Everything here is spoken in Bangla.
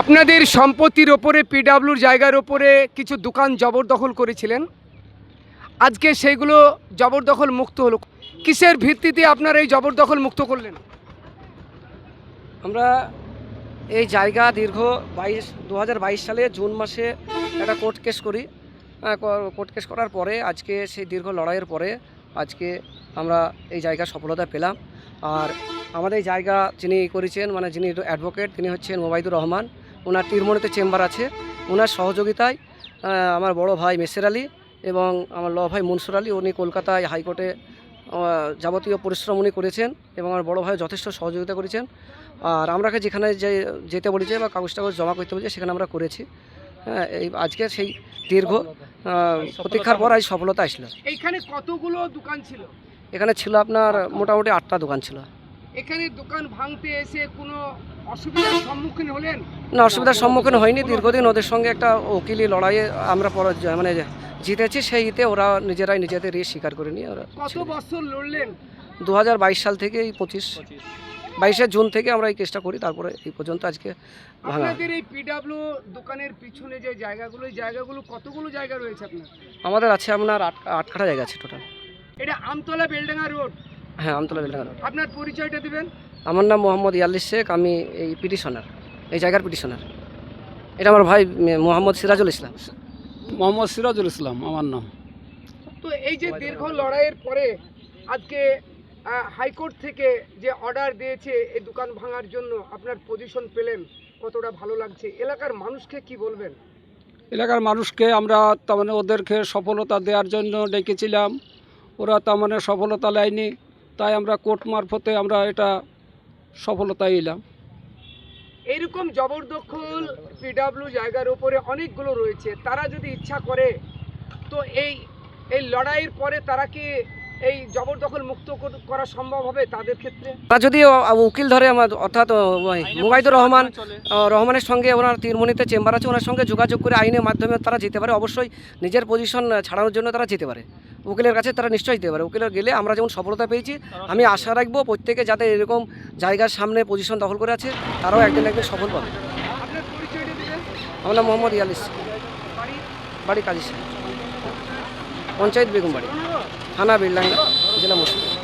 আপনাদের সম্পত্তির ওপরে পিডাব্লিউর জায়গার ওপরে কিছু দোকান জবরদখল করেছিলেন? আজকে সেইগুলো জবরদখল মুক্ত হলো। কিসের ভিত্তিতে আপনারা এই জবরদখল মুক্ত করলেন? আমরা এই জায়গা দীর্ঘ বাইশ দু সালে জুন মাসে একটা কোর্ট কেস করি। কোর্ট কেস করার পরে, আজকে সেই দীর্ঘ লড়াইয়ের পরে আজকে আমরা এই জায়গা সফলতা পেলাম। আর আমাদের জায়গা যিনি করেছেন মানে যিনি অ্যাডভোকেট তিনি হচ্ছেন মোবাইদুর রহমান। ওনার তীরমণিতে চেম্বার আছে। ওনার সহযোগিতায় আমার বড় ভাই মেসের আলী এবং আমার ল ভাই মনসুর আলী উনি কলকাতায় হাইকোর্টে যাবতীয় পরিশ্রম উনি করেছেন এবং আমার বড় ভাই যথেষ্ট সহযোগিতা করেছেন। আর আমরাকে যেখানে যে যেতে বলেছে বা কাগজ টাগজ জমা করতে বলেছে সেখানে আমরা করেছি। হ্যাঁ এই আজকে সেই দীর্ঘ প্রতীক্ষার পর আজ সফলতা আসলো। এইখানে কতগুলো দোকান ছিল? এখানে ছিল আপনার মোটামুটি আটটা দোকান ছিল। এখানে দোকান ভাঙতে এসে কোনো অসুবিধার সম্মুখীন হলেন? না অসুবিধার সম্মুখীন হয়নি। দীর্ঘদিন ওদের সঙ্গে একটা উকিলি লড়াইয়ে আমরা মানে জিতেছি সেই ইতে ওরা নিজেরাই নিজেদের ইয়ে স্বীকার করে নিয়ে ওরা কত বছর লড়লেন? দু হাজার বাইশ সাল থেকে এই পঁচিশ। বাইশে জুন থেকে আমরা এই কেসটা করি তারপরে এই পর্যন্ত আজকে আপনাদের এই পিডাব্লিউ দোকানের পিছনে যে জায়গাগুলো এই জায়গাগুলো কতগুলো জায়গা রয়েছে আপনার? আমাদের আছে আপনার আট আট জায়গা আছে টোটাল এটা আমতলা বেলডাঙ্গা রোড। হ্যাঁ আমতলা বিল্ডিং আপনার পরিচয়টা দিবেন? আমার নাম মোহাম্মদ ইয়াল্লিস শেখ আমি এই পিটিশনার এই জায়গার পিটিশনার। এটা আমার ভাই মোহাম্মদ সিরাজুল ইসলাম। মোহাম্মদ সিরাজুল ইসলাম আমার নাম। তো এই যে দীর্ঘ লড়াইয়ের পরে আজকে হাইকোর্ট থেকে যে অর্ডার দিয়েছে এই দোকান ভাঙার জন্য আপনার পজিশন পেলেন কতটা ভালো লাগছে? এলাকার মানুষকে কি বলবেন? এলাকার মানুষকে আমরা তার মানে ওদেরকে সফলতা দেওয়ার জন্য ডেকেছিলাম। ওরা তার মানে সফলতা লাইনি তাই আমরা কোর্ট মারফতে আমরা এটা সফলতা এলাম। এইরকম জবরদখল পিডাব্লিউ জায়গার উপরে অনেকগুলো রয়েছে। তারা যদি ইচ্ছা করে, তো এই এই লড়াইয়ের পরে তারা কি এই জবরদখল মুক্ত করা সম্ভব হবে তাদের ক্ষেত্রে? ওরা যদি উকিল ধরে আমার অর্থাৎ মুবাইদুর রহমান রহমানের সঙ্গে ওনার তীরমণিতে চেম্বার আছে ওনার সঙ্গে যোগাযোগ করে আইনের মাধ্যমে তারা যেতে পারে। অবশ্যই নিজের পজিশন ছাড়ানোর জন্য তারা যেতে পারে। উকিলের কাছে তারা নিশ্চয়ই যেতে পারে। উকিলের গেলে আমরা যেমন সফলতা পেয়েছি আমি আশা রাখব প্রত্যেকে যাতে এরকম জায়গার সামনে পজিশন দখল করে আছে তারাও একদিন একদিন সফল পাবে। আমার নাম মোহাম্মদ ইয়ালিস। বাড়ি বাড়ি কালিশ পঞ্চায়েত বেগম বাড়ি। থানা বিড়লাঙ্গা জেলা মুর্শিদাবাদ।